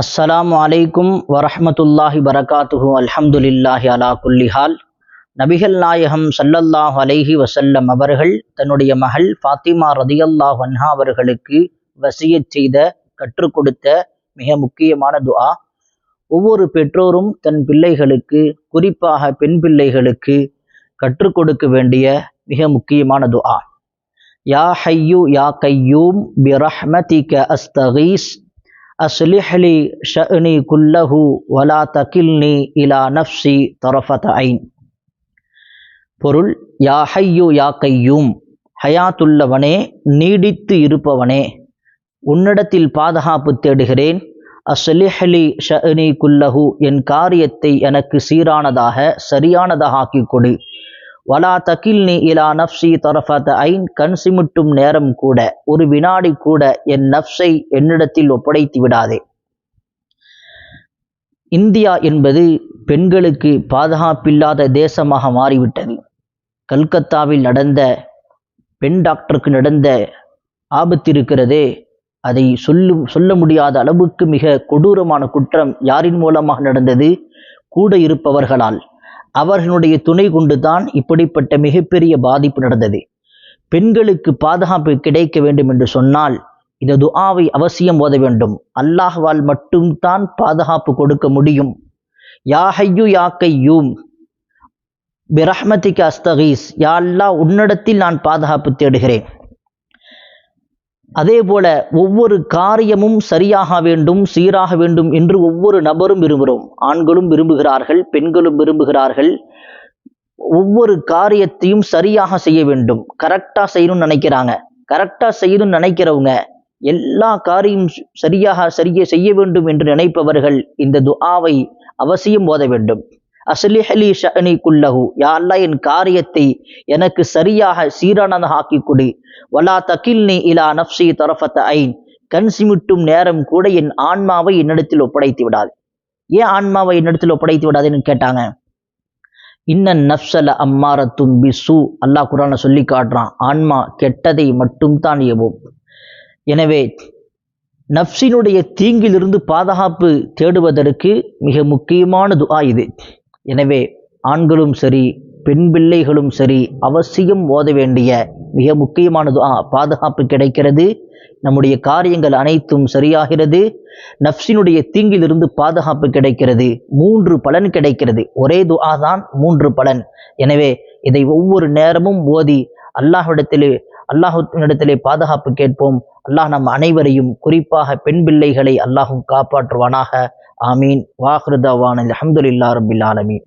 அஸ்ஸலாமு அலைக்கும் வரஹமத்துல்லாஹி வரகாத்துஹு. அல்ஹம்துலில்லாஹி அலா குல்லிஹால். நபிகள் நாயகம் சல்லல்லாஹ் அலைஹி வசல்லம் அவர்கள் தன்னுடைய மகள் ஃபாத்திமா ரதியல்லா வன்ஹா அவர்களுக்கு வசியச் செய்த கற்றுக் கொடுத்த மிக முக்கியமான துஆ. ஒவ்வொரு பெற்றோரும் தன் பிள்ளைகளுக்கு குறிப்பாக பெண் பிள்ளைகளுக்கு கற்றுக் கொடுக்க வேண்டிய மிக முக்கியமான துஆ. யா ஹையு யா கையூம் பிரஹ்மதிக அஸ்தகீஸ். அஸ்லிஹலி ஷனி குல்லஹு வலா தகில்னி இலா நஃப்சி தொரஃபத ஐன். பொருள் யா ஹையு யா கையூம் ஹயாத்துள்ளவனே நீடித்து இருப்பவனே உன்னிடத்தில் பாதுகாப்பு தேடுகிறேன். அஸ்லிஹலி ஷனி குல்லஹு என் காரியத்தை எனக்கு சீரானதாக சரியானதாக ஆக்கிக் கொடு. வலா தகில்னி இலா நஃப்சி தொரஃபத ஐன் கண் சிமிட்டும் நேரம் கூட ஒரு வினாடி கூட என் நப்சை என்னிடத்தில் ஒப்படைத்து விடாதே. இந்தியா என்பது பெண்களுக்கு பாதுகாப்பில்லாத தேசமாக மாறிவிட்டது. கல்கத்தாவில் நடந்த பெண் டாக்டருக்கு நடந்த ஆபத்து இருக்கிறதே அதை சொல்லும் சொல்ல முடியாத அளவுக்கு மிக கொடூரமான குற்றம் யாரின் மூலமாக நடந்தது? கூட இருப்பவர்களால். அவர்களுடைய துணை கொண்டு தான் இப்படிப்பட்ட மிகப்பெரிய பாதிப்பு நடந்தது. பெண்களுக்கு பாதுகாப்பு கிடைக்க வேண்டும் என்று சொன்னால் இந்த துஆவை அவசியம் ஓத வேண்டும். அல்லாஹ்வால் மட்டும்தான் பாதுகாப்பு கொடுக்க முடியும். யா ஹையு யா கையூம். பிரஹ்மதிக்கு அஸ்தகீஸ். யா அல்லா உன்னிடத்தில் நான் பாதுகாப்பு தேடுகிறேன். அதே போல ஒவ்வொரு காரியமும் சரியாக வேண்டும் சீராக வேண்டும் என்று ஒவ்வொரு நபரும் விரும்புகிறோம். ஆண்களும் விரும்புகிறார்கள் பெண்களும் விரும்புகிறார்கள். ஒவ்வொரு காரியத்தையும் சரியாக செய்ய வேண்டும். கரெக்டாக செய்யணும்னு நினைக்கிறாங்க. கரெக்டாக செய்யணும்னு நினைக்கிறவங்க எல்லா காரியம் சரியாக சரியே செய்ய வேண்டும் என்று நினைப்பவர்கள் இந்த துஆவை அவசியம் ஓத வேண்டும். அஸ்லிஹலி ஷனி குல்லஹு. யா என் காரியத்தை எனக்கு சரியாக சீரானதாக ஆக்கி கொடு. வலா தகில்னி இலா நப்சி தரஃபத்த ஐன். கண் சிமிட்டும் நேரம் கூட என் ஆன்மாவை என்னிடத்தில் ஒப்படைத்து விடாது. ஏன் ஆன்மாவை என்னிடத்தில் ஒப்படைத்து விடாதுன்னு கேட்டாங்க. இன்ன நஃப்சல தும்பி பிசு. அல்லாஹ் குரான சொல்லி காட்டுறான் ஆன்மா கெட்டதை மட்டும்தான் எவோம். எனவே நஃப்சினுடைய தீங்கிலிருந்து பாதுகாப்பு தேடுவதற்கு மிக முக்கியமான துஆ இது. எனவே ஆண்களும் சரி பெண் பிள்ளைகளும் சரி அவசியம் ஓத வேண்டிய மிக முக்கியமான துஆ பாதுகாப்பு கிடைக்கிறது. நம்முடைய காரியங்கள் அனைத்தும் சரியாகிறது. நஃப்சினுடைய தீங்கிலிருந்து பாதுகாப்பு கிடைக்கிறது. மூன்று பலன் கிடைக்கிறது. ஒரே துஆ தான் மூன்று பலன். எனவே இதை ஒவ்வொரு நேரமும் ஓதி அல்லாஹ்விடத்திலே அல்லாஹிடத்திலே பாதுகாப்பு கேட்போம். அல்லாஹ் நம் அனைவரையும் குறிப்பாக பெண் பிள்ளைகளை அல்லாஹும் காப்பாற்றுவானாக. ஆமீன். வாஹ்ருதாவான் அலமதுல்லா ரபில் ஆலமீன்.